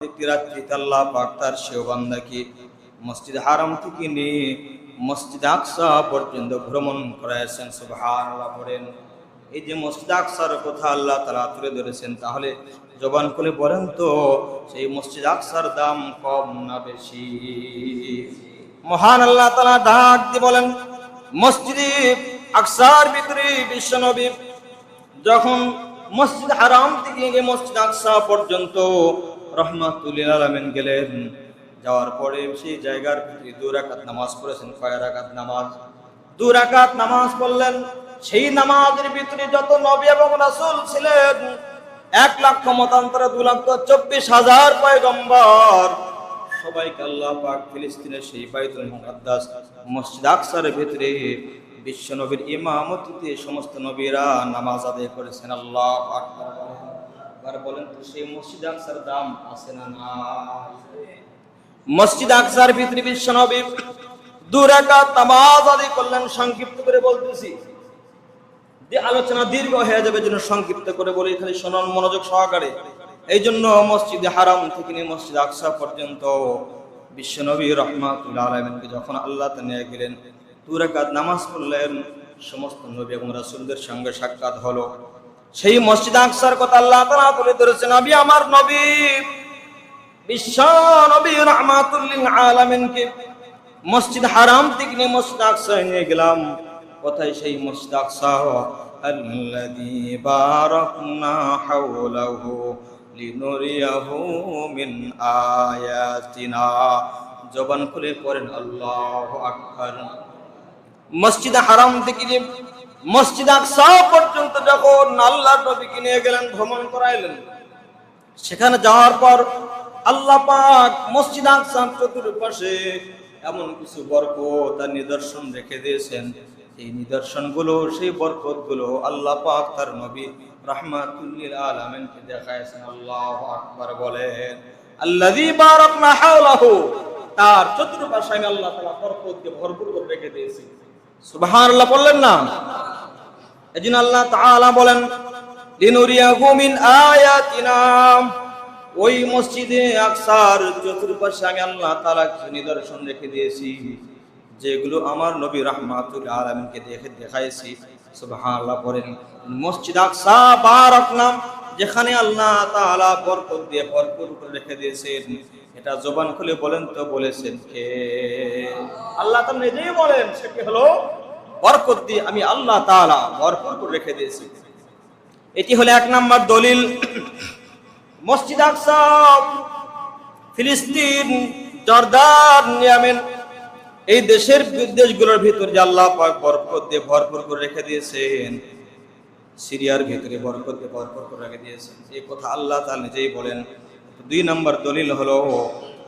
একটি রাত্রিতে আল্লাহ পাক তার সেও বান্দাকে মসজিদ হারাম থেকে নিয়ে মসজিদ আকসা পর্যন্ত ভ্রমণ করাইছেন সুবহানাল্লাহ পড়েন এই যে মসজিদ আকসার কথা আল্লাহ তালা তুলে ধরেছেন, তাহলে জবান করে বলেন তো, সেই মসজিদ আকসার দাম কম না বেশি? মহান আল্লাহ তালা ডাক দিয়ে বলেন, মসজিদে আকসার ভিতরে বিশ্বনবী যখন মসজিদ হারাম থেকে মসজিদ আকসা পর্যন্ত রহমাতুল্লিল আলমেন গেলেন। যাওয়ার পরে সেই জায়গার ভিতরে দু রাকাত নামাজ পড়েছেন, কয় রাকাত নামাজ? দু রাকাত নামাজ পড়লেন, সেই নামাজের ভিতরে যত নবী এবং রাসূল ছিলেন, এক লক্ষ মতান্তরে দু লক্ষ চব্বিশ হাজার পয়গম্বর। সবাইকে আল্লাহ পাক ফিলিস্তিনের সেই বাইতুল মুকাদ্দাস, মসজিদ আকসার ভিতরে বিশ্ব নবীর ইমামতিতে সমস্ত নবীরা নামাজ আদায় করেছেন। আল্লাহ বলেন। এবার বলেন তো, সেই মসজিদ আকসার দাম আছে না না মসজিদ আকসার ভিতরে বিশ্ব নবী দু রাকাত নামাজ আদায় করলেন, সংক্ষিপ্ত করে বলতেছি। যে আলোচনা দীর্ঘ হয়ে যাবে জন্য সংক্ষিপ্ত করে বলি, খালি শোনান মনোযোগ সহকারে। এই জন্য মসজিদ হারাম থেকে নিয়ে মসজিদ আকসা পর্যন্ত বিশ্বনবী রহমাতুল্লাহ আলমিনকে যখন আল্লাহ নিয়ে গেলেন তুরাকাত নামাজ পড়লেন, সমস্ত নবী এবং রাসুলদের সঙ্গে সাক্ষাৎ হলো। সেই মসজিদ আকসার কথা আল্লাহ তালা তুলে ধরেছেন নবী আমার নবী বিশ্ব নবী রহমাতুল্লিল আলমিনকে মসজিদ হারাম থেকে নিয়ে মসজিদ আকসায় নিয়ে গেলাম কোথায় সেই মসজিদ আকসা الذي باركنا حوله لنريه من آياتنا জবান খুলে পড়েন আল্লাহ আকবার মসজিদ হারাম থেকে যে মসজিদ আকসা পর্যন্ত যখন আল্লাহর নবীকে নিয়ে গেলেন, ভ্রমণ করাইলেন, সেখানে যাওয়ার পর আল্লাহ পাক মসজিদ আকসার চতুর্পাশে এমন কিছু বরকত তার নিদর্শন রেখে দিয়েছেন। এই নিদর্শনগুলো, সেই বরকতগুলো আল্লাহ পাক তার নবী রাহমাতুল্লিল আলামিনকে দেখায়ছেন আল্লাহু আকবার বলেন, আল্লাযী বারাকনা হাওলাহু। তার চতুর্পাশে আমি আল্লাহ তাআলা বরকত দিয়ে ভরপুর করে রেখে দিয়েছি। সুবহানাল্লাহ বললেন না? এজন্য আল্লাহ তাআলা বলেন, লিনুরিয়াহু মিন আয়াতিনা। ওই মসজিদে আকসার চতুর্পাশে আমি আল্লাহ তাআলা কিছু নিদর্শন রেখে দিয়েছি, যেগুলো আমার নবী রাহমাতুল আলামিনকে দেখে দেখাইছি। সুবহানাল্লাহ, পড়েন। মসজিদ আকসা বারাকনাম যেখানে আল্লাহ তাআলা বরকত দিয়ে ভরপুর করে রেখে দিয়েছেন। এটা জবান খুলে বলেন তো বলেছেন কে? আল্লাহ তাআলা নিজেই বলেন সেটি হলো? বরকত দিয়ে আমি আল্লাহ তালা ভরপুর করে রেখে দিয়েছি। এটি হলো এক নম্বর দলিল। মসজিদ আকসা, ফিলিস্তিন, জর্দান এই দেশের দেশগুলোর ভিতরে যে আল্লাহ বরকত দিয়ে ভরপুর করে রেখে দিয়েছেন, সিরিয়ার ভিতরে বরকত দিয়ে ভরপুর করে রেখে দিয়েছেন। এই কথা আল্লাহ তাআলা নিজেই বলেন। দুই নম্বর দলিল হলো,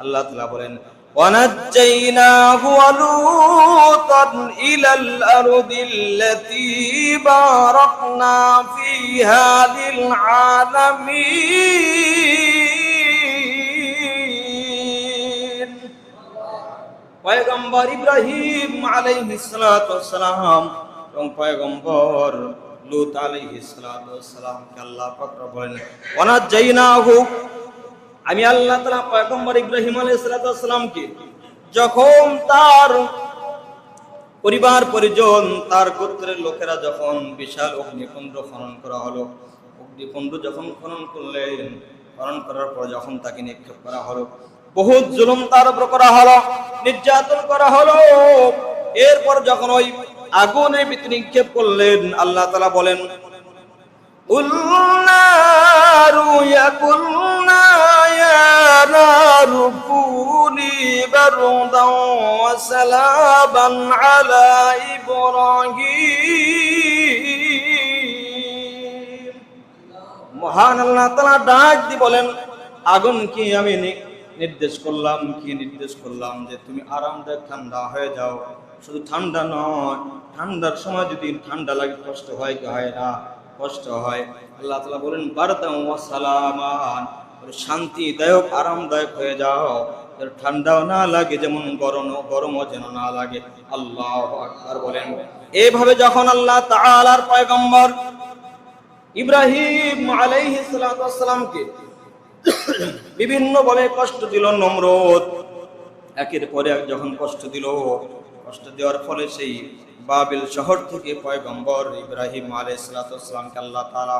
আল্লাহ তালা বলেন ونجيناه ولوطا إلى الأرض التي باركنا فيها للعالمين পয়গম্বর ইব্রাহিম আলাইহিস সালাতু সালাম এবং পয়গম্বর লূত আলাইহিস সালাতু সালাম কে আল্লাহ পাক বলেন ওয়ানাজাইনাহু আমি আল্লাহ তালা পয়গম্বর ইব্রাহিম আলাইসালামকে যখন তার পরিবার পরিজন তার গোত্রের লোকেরা যখন বিশাল অগ্নিকুণ্ড খনন করা হলো, অগ্নিকুণ্ড যখন খনন করলেন, খনন করার পর যখন তাকে নিক্ষেপ করা হলো, বহুত জুলুম তার উপর করা হলো, নির্যাতন করা হলো। এরপর যখন ওই আগুনে নিক্ষেপ করলেন, আল্লাহ তালা বলেন উল্লারু ইয়াকুল্লাহ يا نار كوني بردا وسلاما على إبراهيم মহান আল্লাহ তালা ডাক দি বলেন আগুন কি আমি নি- নির্দেশ করলাম কি নির্দেশ করলাম যে তুমি আরামদায়ক ঠান্ডা হয়ে যাও শুধু ঠান্ডা নয় ঠান্ডার সময় যদি ঠান্ডা লাগে কষ্ট হয় কি হয় না কষ্ট হয় আল্লাহ তালা বলেন বারদাম ওয়া সালামান বলে, শান্তিদায়ক, আরামদায়ক হয়ে যাও। ঠান্ডাও না লাগে, যেমন গরম গরমও যেন না লাগে। আল্লাহ বলেন। এইভাবে যখন আল্লাহ তাআলার পয়গম্বর ইব্রাহিম আলাইহিস বিভিন্ন ভাবে কষ্ট দিল নমরুদ, একের পরে এক যখন কষ্ট দিল, কষ্ট দেওয়ার ফলে সেই বাবিল শহর থেকে পয়গম্বর ইব্রাহিম আলাইসালামকে আল্লাহ তাআলা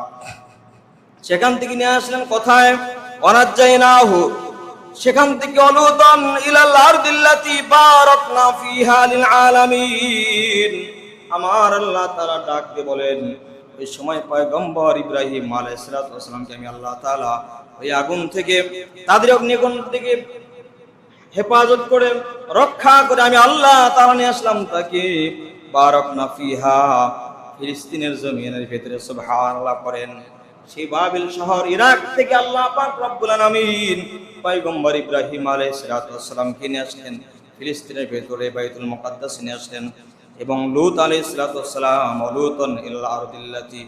সেখান থেকে নিয়ে আসলেন। কোথায়? অনাজ্জাইনাহু সেখান থেকে অলুতন ইলাল আরদিল্লাতি বারাকনা ফিহা লিল আলামিন। আমার আল্লাহ তাআলা ডাক দিয়ে বলেন, ওই সময় পয়গম্বর ইব্রাহিম আলাইহিস সালামকে আমি আল্লাহ তাআলা ওই আগুন থেকে, তাদের অগ্নিগুণ থেকে হেফাজত করে, রক্ষা করে আমি আল্লাহ তাআলা নিয়ে আসলাম তাকে। বারাকনা ফিহা, ফিলিস্তিনের জমিনের ভিতরে সুবহানাল্লাহ করেন সেই বাবিল শহর ইরাক থেকে আল্লাহ পাক রব্বুল আলামিন পয়গম্বর ইব্রাহিম আলাইহিস সালামকে নিয়ে আসলেন, ফিলিস্তিনের ভেতরে বাইতুল মুকাদ্দাস নিয়ে আসলেন এবং লুত আলাইহিস সালাম লূতন ইল্লা আরদিল্লাতি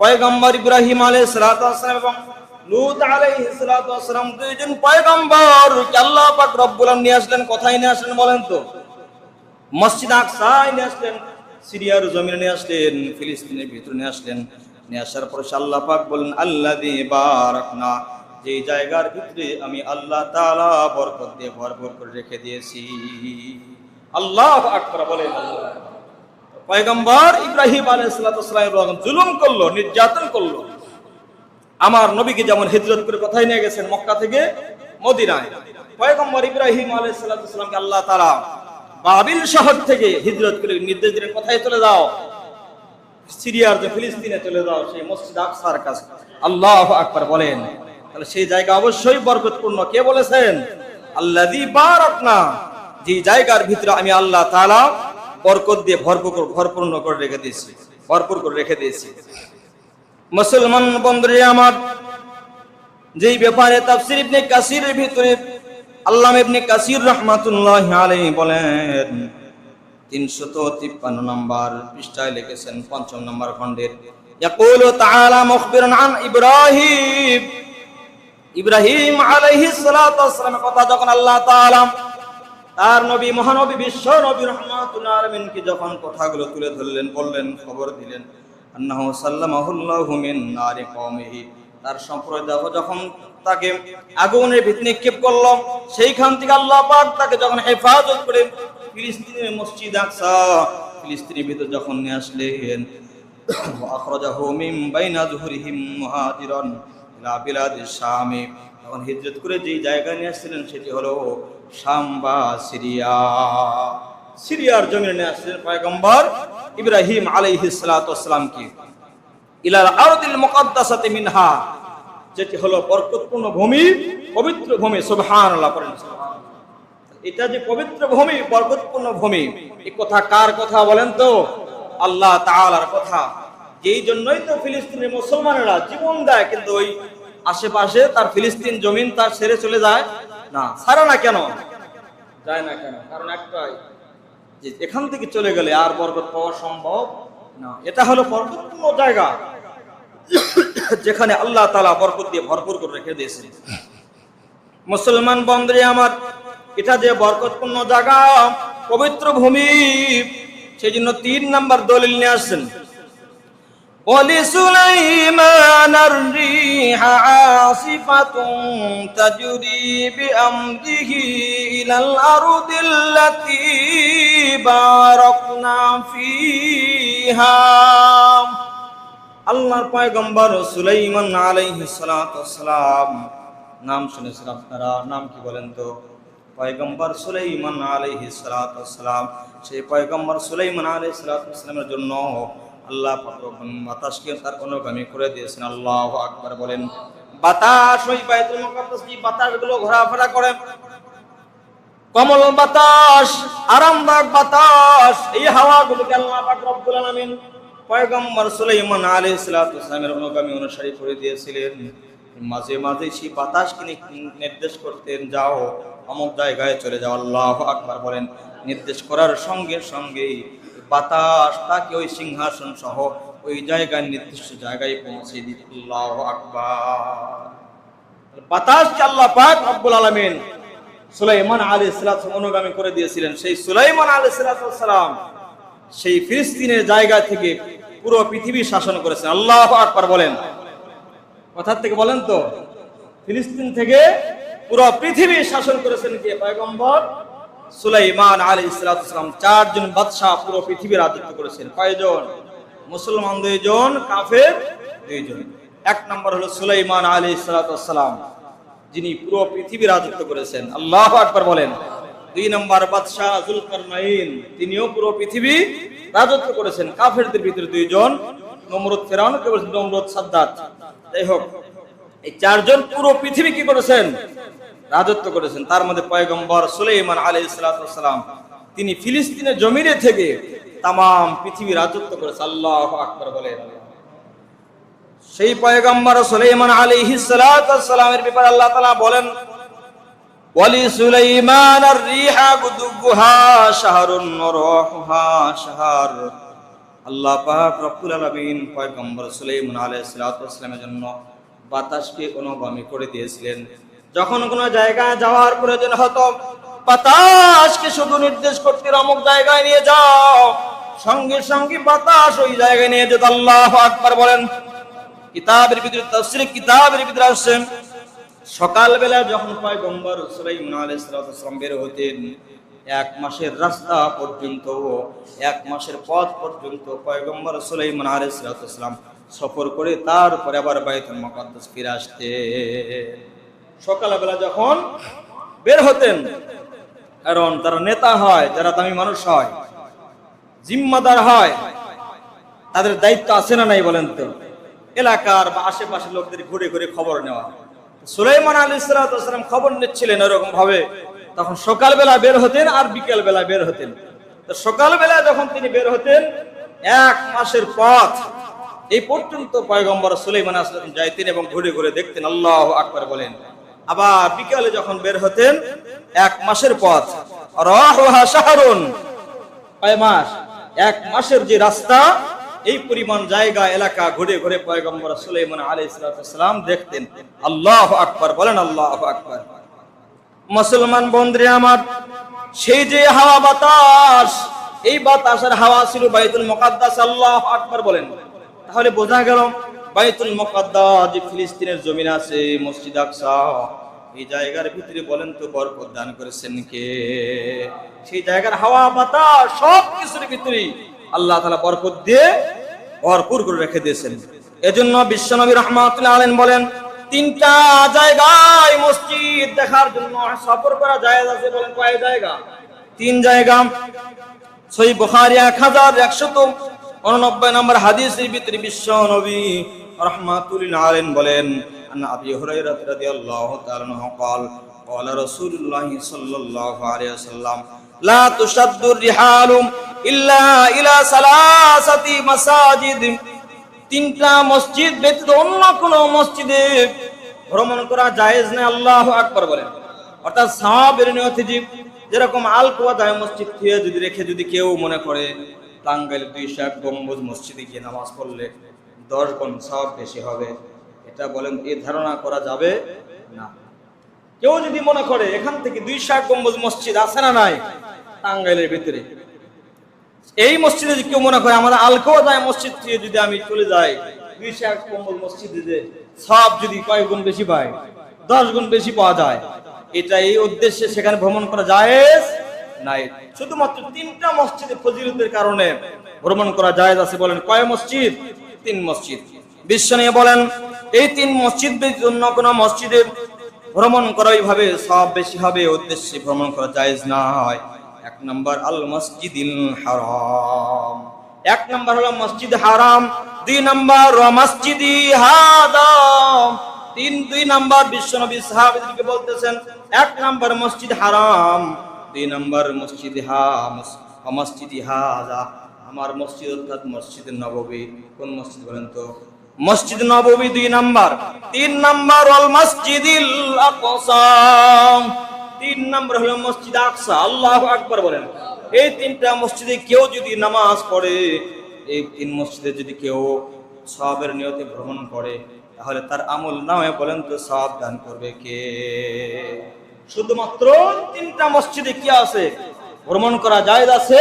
পয়গম্বর ইব্রাহিম আলাইহিস সালাম এবং লূত আলাইহিস সালাম দুইজন পয়গম্বর কে আল্লাহ পাক রব্বুল আলামিন নিয়ে আসলেন। কোথায় নিয়ে আসলেন বলেন তো? মসজিদ আকসায় নিয়ে আসলেন, সিরিয়ার জমিনে নিয়ে আসলেন, ফিলিস্তিনের ভিতরে নিয়ে আসলেন। নিয়ে আসার পরে আল্লাহ পাক বলেন আল্লাহ দিয়ে বারাকনা। যে জায়গার ভিতরে আমি আল্লাহ তাআলা বরকত দিয়ে ভরপুর করে রেখে দিয়েছি। আল্লাহ আকবার বলেন পয়গম্বর ইব্রাহিম আলাইহিস সালাম জুলুম করল, নির্যাতন করল। আমার নবীকে যেমন হিজরত করে কোথায় নিয়ে গেছেন? মক্কা থেকে মদিনায়। পয়গম্বর ইব্রাহিম আলাইহিস সালামকে আল্লাহ তারা বাবিল শহর থেকে হিজরত করে নির্দেশ দিলেন, কোথায় চলে যাও? সিরিয়ার যে ফিলিস্তিনে চলে যাও সেই মসজিদ আকসার কাছে। আল্লাহ আকবার বলেন। তাহলে সেই জায়গা অবশ্যই বরকতপূর্ণ। কে বলেছেন? আল্লাযী বারাকনা। যে জায়গার ভিতরে আমি আল্লাহ তাআলা বরকত দিয়ে ভরপুর ভরপূর্ণ করে রেখে দিয়েছি। ভরপুর করে রেখে দিয়েছি। মুসলমান বন্ধুরে আমার, যেই ব্যাপারে তাফসির ইবনে কাসিরের ভিতরে আল্লাহ ইবনে কাসির রহমাতুল্লাহ আলাইহি বলেন তিনশত তিপ্পান্ন নম্বর পৃষ্ঠায় লিখেছেন পঞ্চম নম্বর খণ্ডের। মুখবিরান আন ইব্রাহিম। সালাতু কথা যখন আল্লাহ তাআলা তার নবী, মহানবী, বিশ্ব নবী রহমাতুল্লাহ যখন কথাগুলো তুলে ধরলেন, বললেন, খবর দিলেন, আন্নাহু নারি তার সম্প্রদায় যখন তাকে আগুনের ভিতরে নিক্ষেপ করল, সেইখান থেকে আল্লাহ পাক তাকে যখন হেফাজত করে ফিলিস্তিনের মসজিদ আকসা। ফিলিস্তিনের ভিতর যখন নিয়ে আসলেন আখরাজাহু মিন বাইনা যুহুরিহিম মুহাজিরান ইলা বিলাদিশ শামি। তখন হিজরত করে যেই জায়গায় নিয়ে আসছিলেন, সেটি হলো শাম বা সিরিয়া। সিরিয়ার জমিনে নিয়ে আসছিলেন পয়গম্বর ইব্রাহিম আলাইহিস সালাতু ওয়াসসালামকে ইলাল আরদিল মুকাদ্দাসাতি মিনহা, যেটি হলো বরকতপূর্ণ ভূমি, পবিত্র ভূমি, সুবহানাল্লাহ, পড়েন সুবহানাল্লাহ। এটা যে পবিত্র ভূমি, বরকতপূর্ণ ভূমি এই কথা কার কথা বলেন তো? আল্লাহ তাআলার কথা। এই জন্যই তো ফিলিস্তিনের মুসলমানেরা জীবন দেয়, কিন্তু ওই আশেপাশে তার ফিলিস্তিন জমিন তার সেরে চলে যায়, না, ছাড়ে না কেন? যায় না কেন? কারণ একটাই, যে এখান থেকে চলে গেলে আর বরকত পাওয়া সম্ভব না। এটা হলো বরকতপূর্ণ জায়গা, যেখানে আল্লাহ তালা বরকত দিয়ে ভরপুর করে রেখে দিয়েছেন। মুসলমান বন্ধুরে আমার এটা যে বরকতপূর্ণ জায়গা পবিত্র ভূমি সেই জন্য তিন নাম্বার দলিল নিয়ে আসছেন ولسليمان الريح عاصفة تجري بأمره إلى الأرض التي باركنا فيها আল্লাহর পয়গম্বর সুলাইমান আলাইহিস সালাতু সালাম নাম শুনেছেন আপনারা নাম কি বলেন তো পয়গম্বর সুলাইমান আলাইহিস সালাতু সালাম সেই পয়গম্বর সুলাইমান আলাইহিস সালাতু সালামের জন্য আল্লাহ বাতাসকে তার অনুগামী করে দিয়েছেন। আল্লাহ আকবার বলেন, বাতাস ওই বাতাসগুলো ঘোরাফেরা করে? কমল বাতাস, আরামদায়ক বাতাস, এই হাওয়াগুলোকে আল্লাহ পয়গম্বর সুলাইমান আলাইহিস সালাতু সালামের অনুগামী অনুসারী করে দিয়েছিলেন। মাঝে মাঝে সেই বাতাসকে নির্দেশ করতেন, যাও অমুক জায়গায় চলে যাও, আল্লাহ আকবার বলেন। নির্দেশ করার সঙ্গে সঙ্গে বাতাস, তাকে ওই সিংহাসন সহ ওই জায়গায় নির্দিষ্ট জায়গায় পৌঁছে দিত আল্লাহ আকবার। বাতাসকে আল্লাহ পাক রব্বুল আলামিন সুলাইমান আলাইহিস সালাতু অনুগামী করে দিয়েছিলেন। সেই সুলাইমান আলাইহিস সালাম সেই ফিলিস্তিনের জায়গা থেকে পুরো পৃথিবী শাসন করেছেন। আল্লাহ আকবার বলেন। কথার থেকে বলেন তো, ফিলিস্তিন থেকে পুরো পৃথিবী শাসন করেছেন কে? পয়গম্বর সুলাইমান আলী ইসলাম চারজন বাদশাহ পুরো পৃথিবী রাজত্ব করেছেন। কয়জন? মুসলমান দুইজন, কাফের দুইজন। এক নম্বর হলো সুলাইমান আলী ইসলাম যিনি পুরো পৃথিবী রাজত্ব করেছেন। আল্লাহ আকবার বলেন। দুই নম্বর বাদশাহ জুলকারনাইন, তিনিও পুরো পৃথিবী রাজত্ব করেছেন। কাফেরদের ভিতরে দুইজন, নমরুদ ফেরাউন, কেবল নমরুদ সাদ্দাত। যাই হোক, এই চারজন পুরো পৃথিবী কি করেছেন? রাজত্ব করেছেন। তার মধ্যে পয়গম্বর সুলাইমান আলাইহিস সালাম, তিনি ফিলিস্তিনের জমিনে থেকে তাম পৃথিবী রাজত্ব করেছে আল্লাহ আকবার বলেন। সেই পয়গম্বর সুলাইমান আলাইহিস সালামের ব্যাপারে আল্লাহ তালা বলেন, ওয়ালি সুলাইমান আর-রিহা গুদুগুহা শাহরুন আল্লাহ সালামের জন্য বাতাসকে অনুগামী করে দিয়েছিলেন। যখন কোনো জায়গায় যাওয়ার প্রয়োজন হতো, বাতাসকে শুধু নির্দেশ করতে অমুক জায়গায় নিয়ে যাও। সঙ্গে সঙ্গে বাতাস ওই জায়গায় নিয়ে যেত। আল্লাহ আকবার বলেন, কিতাবের ভিতরে তাফসীর কিতাবের ভিতরে আসছে, সকালবেলা যখন পয়গম্বর সুলাইমান আলাইহিস সালাম বের হতেন, এক মাসের রাস্তা পর্যন্ত, এক মাসের পথ পর্যন্ত পয়গম্বর সুলাইমান আলাইহিস সালাম সফর করে তারপরে আবার বাইতুল মুকাদ্দাস ফিরে আসতে সকালবেলা যখন বের হতেন, কারণ তারা নেতা হয়, যারা দামি মানুষ হয়, জিম্মাদার হয়, তাদের দায়িত্ব আছে না নাই বলেন তো? এলাকার বা আশেপাশের লোকদের ঘুরে ঘুরে খবর নেওয়া। সুলাইমান আলী সালাম খবর নিচ্ছিলেন এরকম ভাবে তখন সকালবেলা বের হতেন আর বিকেল বেলা বের হতেন। তো সকালবেলা যখন তিনি বের হতেন, এক মাসের পথ এই পর্যন্ত পয়গম্বর সুলাইমান আসলাম যাইতেন এবং ঘুরে ঘুরে দেখতেন, আল্লাহ আকবার বলেন। আবার বিকালে যখন বের হতেন, এক মাসের পথ। শাহরুন। কয় মাস? এক মাসের যে রাস্তা, এই পরিমাণ জায়গা, এলাকা ঘুরে ঘুরে পয়গম্বর সুলাইমান আলাইহিস সালাম দেখতেন। আল্লাহ আকবর, বলেন আল্লাহ আকবর। মুসলমান বন্ধুরে আমার, সেই যে হাওয়া বাতাস, এই বাতাসের হাওয়া ছিল বাইতুল মুকাদ্দাস, আল্লাহ আকবর বলেন। তাহলে বোঝা গেল, বাইতুল মুকাদ্দাস যে ফিলিস্তিনের জমিন আছে, মসজিদ আকসা। এই জায়গার ভিতরে বলেন তো, বরকত দান করেছেন কে? সেই জায়গার হাওয়া, বাতাস, সব কিছুর ভিতরে আল্লাহ তাআলা বরকত দিয়ে ভরপুর করে রেখে দিয়েছেন। এজন্য বিশ্বনবী রহমাতুল্লাহ আলাইহি বলেন, তিনটা জায়গায় মসজিদ দেখার জন্য সফর করা জায়েজ আছে বলেন কয় জায়গা? তিন জায়গা। সই বুখারী এক হাজার একশত উননব্বই নম্বর হাদিসের ভিতরে বিশ্ব নবী রহমাতুল্লাহ আলাইহি বলেন আন আবি হুরায়রা রাদিয়াল্লাহু তাআলা আনহু قال قال رسول الله صلى الله عليه وسلم لا تشد الرحال إلا إلى ثلاثة مساجد তিনটা মসজিদ ব্যতীত অন্য কোন মসজিদে ভ্রমণ করা জায়েজ নেই আল্লাহ আকবার বলেন অর্থাৎ সাহাবের নিয়তে যে যেরকম আল কুয়াদায় মসজিদ থেকে যদি রেখে যদি কেউ মনে করে টাঙ্গাইল দুই শাক গম্বুজ মসজিদে গিয়ে নামাজ পড়লে দশ গুণ সব বেশি হবে এটা বলেন এই ধারণা করা যাবে না। কেউ যদি মনে করে, এখান থেকে দুই শাক গম্বুজ মসজিদ আছে না নাই, টাঙ্গাইলের ভিতরে। এই মসজিদে যদি কেউ মনে করে, আমাদের আলকোয়াদায় মসজিদ থেকে যদি আমি চলে যাই, দুই শাক গম্বুজ মসজিদে সব যদি কয়েক গুণ বেশি পায়, দশ গুণ বেশি পাওয়া যায়, এটা এই উদ্দেশ্যে সেখানে ভ্রমণ করা যায় নাই। শুধুমাত্র তিনটা মসজিদে ফজিলতের কারণে ভ্রমণ করা যায় আছে বলেন, কয় মসজিদ? তিন মসজিদ। বিশ্ব নিয়ে বলেন এই তিন মসজিদ ব্যতীত অন্য কোন মসজিদে ভ্রমণ করা এইভাবে সব বেশি হবে উদ্দেশ্যে ভ্রমণ করা জায়েজ না হয় এক নম্বর আল মসজিদিল হারাম। এক নম্বর হলো মসজিদ হারাম, দুই নম্বর মসজিদি হাদাম। তিন, দুই নাম্বার বিশ্বনবী সাহাবীদেরকে বলতেছেন, এক নাম্বার মসজিদ হারাম, দুই নাম্বার মসজিদ হাম মসজিদ হাজা আমার মসজিদ অর্থাৎ মসজিদ নববী। কোন মসজিদ বলেন তো? মসজিদ নববী দুই নাম্বার। তিন নাম্বার অল মসজিদিল আকসা। তিন নাম্বার হলো মসজিদ আকসা। আল্লাহ আকবার বলেন। এই তিনটা মসজিদে কেউ যদি নামাজ পড়ে, এই তিন মসজিদে যদি কেউ সবের নিয়তে ভ্রমণ করে, তাহলে তার আমল নামে বলেন তো সব দান করবে কে? শুধুমাত্র তিনটা মসজিদে কি আছে? ভ্রমণ করা যায় আছে।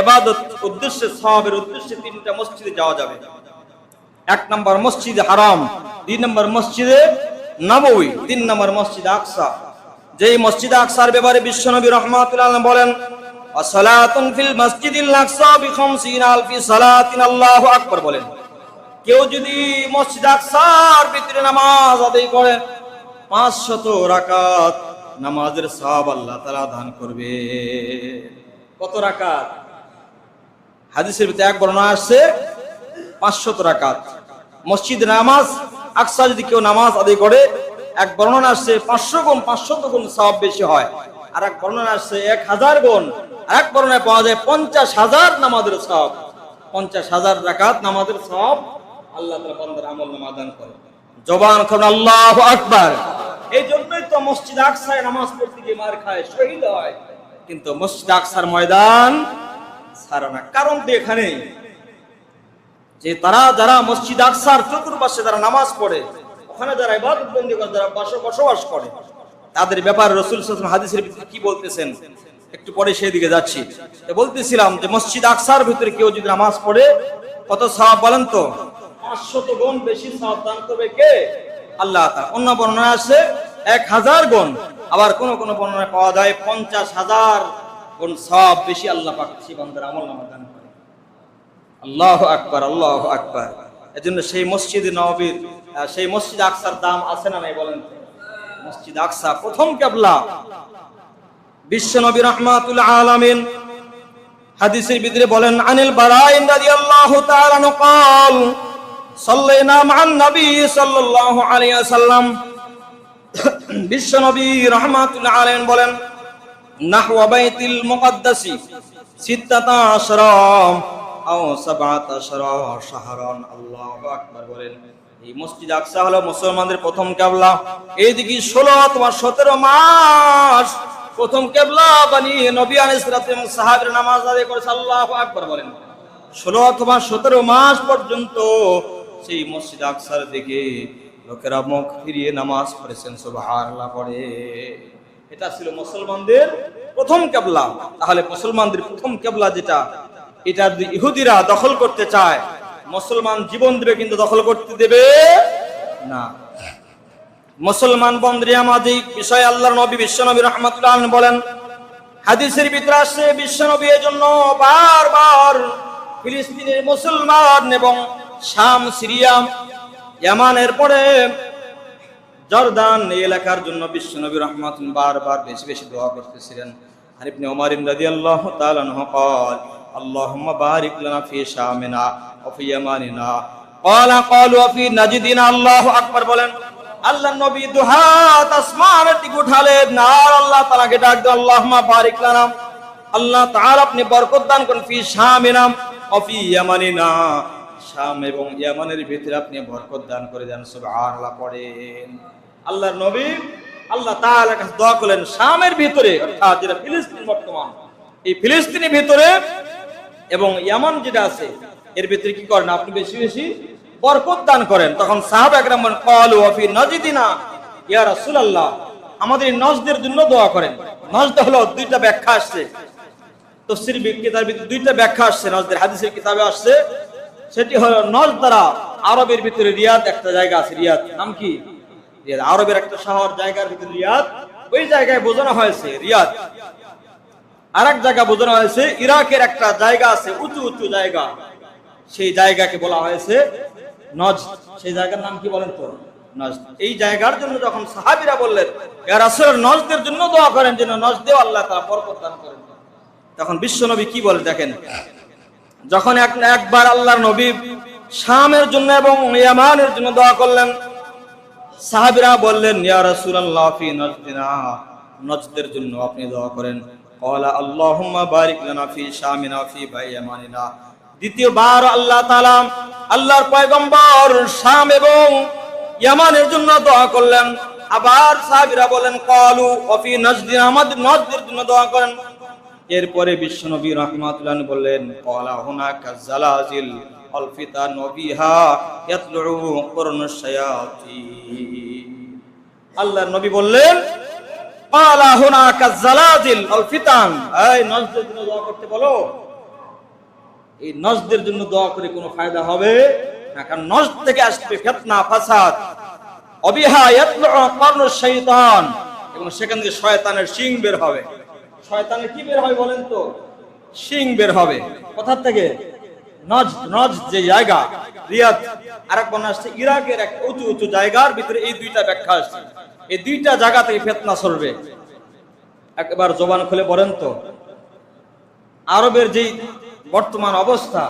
এবাদত উদ্দেশ্যে সবের উদ্দেশ্যে তিনটা মসজিদে যাওয়া যাবে। এক নম্বর মসজিদ হারাম, দুই নম্বর মসজিদে নবী তিন নম্বর মসজিদ আকসা। যেই মসজিদ আকসার ব্যাপারে বিশ্বনবী রহমাতুল্লাহ বলেন সালাতুন ফিল মসজিদিল আকসা বি 50 আলফি সালাতিন আল্লাহু আকবার বলেন। কেউ যদি মসজিদ আকসার ভিতরে নামাজ আদায় করে, পাঁচশত রাকাত নামাজের সওয়াব আল্লাহ তাআলা দান করবে। কত রাকাত? হাদিসের ভিতরে এক বর্ণনা আসছে, পাঁচশত রাকাত। মসজিদ নামাজ, আকসা যদি কেউ নামাজ আদায় করে, এক বর্ণনা আসছে পাঁচশো গুণ, পাঁচশত গুণ সব বেশি হয়। আর এক বর্ণনা আসছে এক হাজার গুণ, আর এক বর্ণনায় পাওয়া যায় পঞ্চাশ হাজার নামাজের সব পঞ্চাশ হাজার রাকাত নামাজের সব আল্লাহ তালা আমল নামাদান করে জবান করুন আল্লাহ আকবার। এই জন্যই তো মসজিদ আকসায় নামাজ পড়তে গিয়ে মার খায়, শহীদ হয়। কিন্তু মসজিদ আকসার ময়দান ছাড়া না। কারণ তো এখানে যে তারা যারা মসজিদ আকসার চতুর্পাশে যারা নামাজ পড়ে, ওখানে যারা ইবাদত বন্দি করে, যারা বাস- বসবাস করে, তাদের ব্যাপারে রসুল হাদিসের ভিতরে কি বলতেছেন? একটু পরে সেই দিকে যাচ্ছি। বলতেছিলাম যে মসজিদ আকসার ভিতরে কেউ যদি নামাজ পড়ে, কত সাহাব বলেন তো? পাঁচশত গুণ বেশি সওয়াব দান করবে কে? আল্লাহ অন্য বর্ণনা আছে, এক হাজার গুণ, আবার কোন কোন বর্ণনায় পাওয়া যায় পঞ্চাশ হাজার গুণ সওয়াব বেশি আল্লাহ পাক সেই বান্দার আমল নামা দান করে আল্লাহ আকবর আল্লাহ আকবর। এজন্য সেই মসজিদ নবীর সেই মসজিদ আকসার দাম আছে না নাই বলেন মসজিদ আকসা, প্রথম কেবলা। বিশ্ব নবী রহমাতুল আলামিন হাদিসের ভিতরে বলেন, আনিল বারাইন রাদিয়াল্লাহু তাআলা নকাল সাল্লাইনা মান নবী সাল্লাল্লাহু আলাইহি ওয়াসাল্লাম। বিশ্ব নবী রহমাতুল আলামিন বলেন, নাহওয়া বাইতুল মুকদ্দাসি সিত্তাতা আশরাম। আও সাবাত শাহরান, আল্লাহু আকবার বলেন। এই মসজিদ আকসা হলো মুসলমানদের প্রথম কেবলা। এইদিকে ষোলো অথবা সতেরো মাস প্রথম কেবলা বানিয়ে নবী আলাইহিস সালাতু এবং সাহাবীর নামাজ আদায় করেছে, আল্লাহু আকবার বলেন। ষোলো অথবা সতেরো মাস পর্যন্ত সেই মসজিদ আকসার দিকে লোকেরা মুখ ফিরিয়ে নামাজ পড়েছেন, সুবহানাল্লাহ পড়ে। এটা ছিল মুসলমানদের প্রথম কেবলা। তাহলে মুসলমানদের প্রথম কেবলা যেটা এটা ইহুদিরা দখল করতে চায়। মুসলমান জীবন দেবে কিন্তু দখল করতে দেবে না। মুসলমান বন্দ্রিয়ামাদি বিষয় আল্লাহ নবী, বিশ্বনবী রহমতুল্লাহ বলেন, হাদিসের ভিতরে নবী এর জন্য বারবার ফিলিস্তিনের মুসলমান এবং শাম সিরিয়াম ইয়ামানের পরে জর্দান, এই এলাকার জন্য বিশ্বনবী রহমত বারবার বেশি বেশি দোয়া করতেছিলেন। আরিফনি ওমার ওমর ইমরাদি আল্লাহ তাআলা কল اللهم بارك لنا في شامنا وفي يماننا قال قالوا وفي نجدنا الله আকবার বলেন আল্লাহ নবী দুহাত আসমানের দিকে উঠালেন আর আল্লাহ তাআলাকে ডাক দেন আল্লাহুম্মা বারিক লানা আল্লাহ তাআলা আপনি বরকত দান করুন ফি শামিনা ওয়া ফি ইয়ামানিনা শাম এবং ইয়ামানের ভিতরে আপনি বরকত দান করে দেন সুবহানাল্লাহ পড়েন আল্লাহর নবী আল্লাহ তাআলার কাছে দোয়া করলেন শামের ভিতরে অর্থাৎ যেটা ফিলিস্তিন বর্তমান এই ফিলিস্তিনের ভিতরে এবং ইয়ামান যেটা আছে, এর ভিতরে কি করেন? আপনি বেশি বেশি বরকত দান করেন। তখন সাহাবা একরাম বলেন ক্বালু ওয়া ইয়া রাসূলুল্লাহ, আমাদের নজদের জন্য দোয়া করেন। নজদ হলো দুইটা ব্যাখ্যা আসছে। তফসির কিতাবের ভিতরে দুইটা ব্যাখ্যা আসছে, নজদের হাদিসের কিতাবে আসছে। সেটি হলো নজ দ্বারা আরবের ভিতরে রিয়াদ, একটা জায়গা আছে রিয়াদ। নাম কি? আরবের একটা শহর, জায়গার ভিতরে রিয়াদ। ওই জায়গায় বোঝানো হয়েছে রিয়াদ। আর এক জায়গা বোঝানো হয়েছে, ইরাকের একটা জায়গা আছে, উঁচু উঁচু জায়গা। সেই জায়গাকে বলা হয়েছে নজ সেই জায়গার নাম কি বলেন তো? নজ এই জায়গার জন্য যখন সাহাবিরা বললেন নজদের জন্য দোয়া করেন, যেন নজ দেও, আল্লাহ তাআলা বরকত দান করেন। তখন বিশ্বনবী কি বলে দেখেন? যখন এক, একবার আল্লাহর নবী শামের জন্য এবং ইয়ামানের জন্য দোয়া করলেন, সাহাবীরা বললেন, ইয়া রাসূলুল্লাহ, ফি নজদিনা। নজদের জন্য আপনি দোয়া করেন। ক্বালা আল্লাহুম্মা বারিক লানা ফি শামিনা ফি ইয়ামানিনা দ্বিতীয়বার আল্লাহ তাআলা আল্লাহর পয়গম্বর শাম এবং ইয়ামানের জন্য দোয়া করলেন। আবার সাহাবীরা বলেন ক্বালু ওয়া ফি নজদিনা আমাদের নজদের জন্য দোয়া করেন। এরপরে বিশ্বনবী রহমাতুল্লাহ বললেন, কলা হুনাকা জালাজিল আল ফিতান নবিহা ইয়াতলু কুরনুশ শায়াতিন। আল্লাহর নবী বললেন সেখান থেকে শয়তানের শিং বের হবে। শয়তানের কি বের হবে বলেন তো? শিং বের হবে। কোথা থেকে? নজ নজ যে জায়গা। রিয়াদ, আরেক বর্ণনা আসছে, ইরাকের এক উঁচু উঁচু জায়গার ভিতরে এই দুইটা ব্যাখ্যা আসছে। এই দুইটা জায়গা থেকে ফেতনা চলবে। একবার জবান খুলে বলেন তো, আরবের যেই বর্তমান অবস্থা,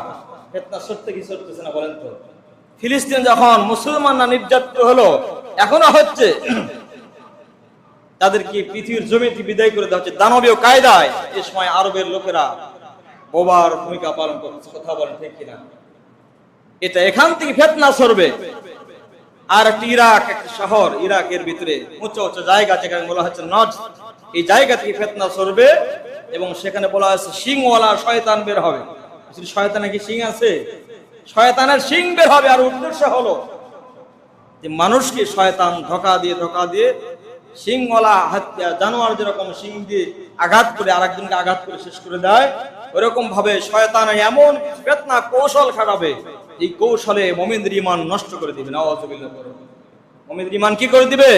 ফেতনা সত্যি কি সত্যছে না বলেন তো? ফিলিস্তিন যখন মুসলমানরা নির্যাতিত হলো, এখনও হচ্ছে তাদেরকে পৃথিবীর জমিতে বিদায় করে দেওয়া হচ্ছে? দানবীয় কায়দায় এ সময় আরবের লোকেরা বোবার ভূমিকা পালন করছে কথা বলেন ঠিক কিনা? এটা এখান থেকে ফেতনা সরবে আর একটি ইরাক, একটি শহর ইরাকের ভিতরে উঁচু উঁচু জায়গা যেখানে বলা হচ্ছে নজ। এই জায়গা থেকে ফেতনা সরবে এবং সেখানে বলা হয়েছে সিংওয়ালা শয়তান বের হবে। আসলে শয়তানের কি সিং আছে? শয়তানের সিং বের হবে আর উদ্দেশ্য হলো যে মানুষকে শয়তান ধোকা দিয়ে ধোকা দিয়ে সিংওয়ালা হাত্যা, জানোয়ার যেরকম সিং দিয়ে আঘাত করে, আরেকজনকে আঘাত করে শেষ করে দেয় ওরকম ভাবে শয়তান এমন ফেতনা কৌশল খাটাবে এই কৌশলে মমিন্দ্র ইমান নষ্ট করে দিবে মমিন্দ্র ইমান কি করে দিবে?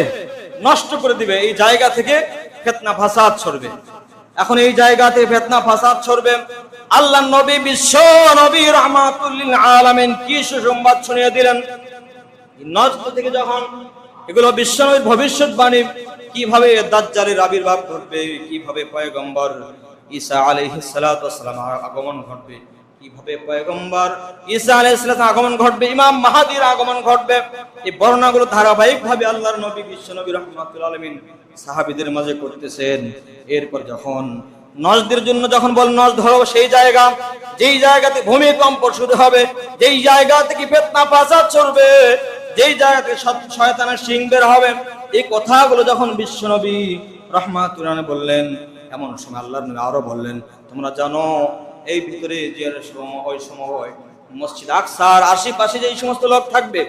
নষ্ট করে দিবে। এই জায়গা থেকে ফেতনা, ফাসাদ ছড়বে। এখন এই জায়গাতে ফেতনা, ফাসাদ ছড়বে। আল্লাহ নবী, বিশ্ব নবী রহমাতুল্লিল আলামিন কি সুসংবাদ শুনিয়ে দিলেন? নজদ থেকে যখন এগুলো বিশ্বনবীর ভবিষ্যৎবাণী কীভাবে দাজ্জালের আবির্ভাব ঘটবে, কীভাবে পয়গম্বর ঈসা আলাইহিস আগমন ঘটবে কীভাবে পয়গম্বর? ঈসা আলাইহিস আগমন ঘটবে, ইমাম মাহাদির আগমন ঘটবে। এই বর্ণনাগুলো ধারাবাহিকভাবে আল্লাহর নবী বিশ্বনবী রাহমাতুল আলামিন সাহাবীদের মাঝে করতেছেন। এরপর যখন নজদের জন্য যখন বল, নজ ধরো সেই জায়গা, যেই জায়গাতে ভূমিকম্প শুরু হবে, যেই জায়গা থেকে ফেতনা ফাসাদ চলবে, যেই জায়গা থেকে সৎ- শয়তানের সিং বের হবে, এই কথাগুলো যখন বিশ্বনবী রহমাতুল্লাহ বললেন, এমন সময় আল্লাহ নবী আরও বললেন, তোমরা জানো এই ভিতরে যে ওই সময় মসজিদ আকসার আশেপাশে যে সমস্ত লোক থাকবে,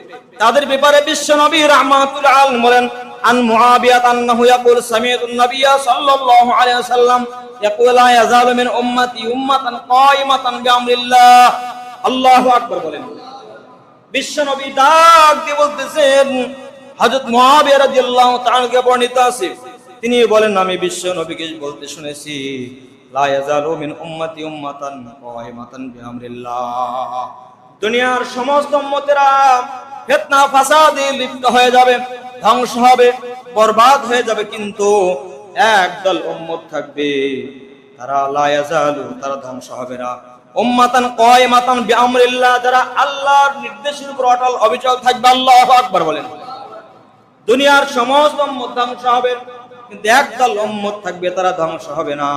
তাদের ব্যাপারে বিশ্বনবী রহমাতুল্লাহ আলাইহি বলেন, আন মুআবিয়াত আন্নাহু ইয়াকুল সামিআতুন নাবিয়্যা সাল্লাল্লাহু আলাইহি ওয়াসাল্লাম, ইয়াকুল লা ইয়াজালু মিন উম্মতি উম্মাতান কায়িমাতান বিআমরিল্লাহ। আল্লাহু আকবার বলেন। বিশ্বনবী ডাক দিয়ে বলতেছেন, হযরত মুআবিয়া রাদিয়াল্লাহু তাআলা কে বর্ণিত আছে। তিনি বলেন, আমি বিশ্ব নবীকে বলতে শুনেছি। মিন উম্মতি উম্মাতান দুনিয়ার সমস্ত উম্মতেরা ফাসাদে লিপ্ত হয়ে যাবে, ধ্বংস হবে, বরবাদ হয়ে যাবে, কিন্তু একদল উম্মত থাকবে। তারা লা ইয়াজালু, তারা ধ্বংস হবে না। যারা আল্লাহর নির্দেশের উপর অটল থাকবে বলেন। দুনিয়ার ধ্বংস হবে, কিন্তু থাকবে, তারা ধ্বংস হবে না।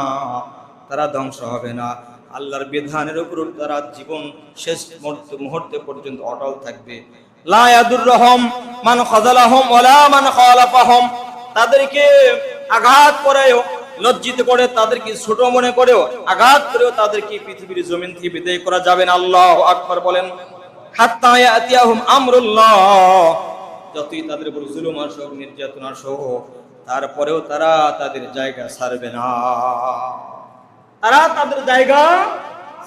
তারা ধ্বংস হবে না। আল্লাহর বিধানের উপর তারা জীবন শেষ মুহূর্তে পর্যন্ত অটল থাকবে। লা ইয়াদুররহম খাযালাহম ওয়ালা মান খালাফাহম। তাদেরকে আঘাত করেও, লজ্জিত করে তাদেরকে ছোট মনে করেও, আঘাত করেও তাদেরকে পৃথিবীর জমিন থেকে বিদায় করা যাবে না। আল্লাহ আকবার বলেন আমরুল্লাহ। যতই তাদের উপর জুলুম আসুক, নির্যাতন আসুক, তারপরেও তারা তাদের জায়গা ছাড়বে না। তারা তাদের জায়গা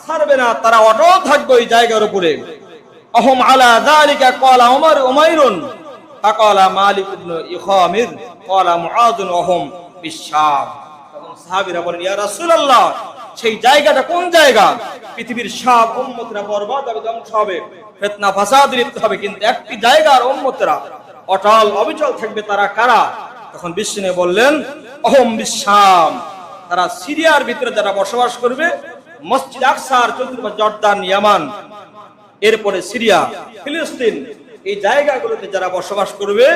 ছাড়বে না, তারা অটল থাকবে ওই জায়গার উপরে। অহম আলা যালিকা ক্বালা উমর উমাইরুন ফাকালা মালিক ইবনে ইখামির, ক্বালা মুআযুন অহম বিশাম। তখন সাহাবীরা বলেন, ইয়া রাসূলুল্লাহ, সেই জায়গাটা কোন জায়গা? পৃথিবীর সব উম্মতরা বরবাদ হবে, ধ্বংস হবে, ফিতনা, ফাসাদ লিপ্ত হবে, কিন্তু একটি জায়গার উম্মতরা অটল, অবিচল থাকবে তারা কারা? তখন বিষ্ণু বললেন অহম বিশ্বাম তারা সিরিয়ার ভিতরে যারা বসবাস করবে, মসজিদ আকসার চতুর্পাশ জর্দান, ইয়ামান, এরপরে সিরিয়া, ফিলিস্তিন, এই জায়গাগুলোতে যারা বসবাস করবে,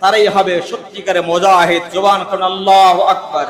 তারাই হবে সত্যিকারে মোজাহিদ। জবান খান আল্লাহ আকবার।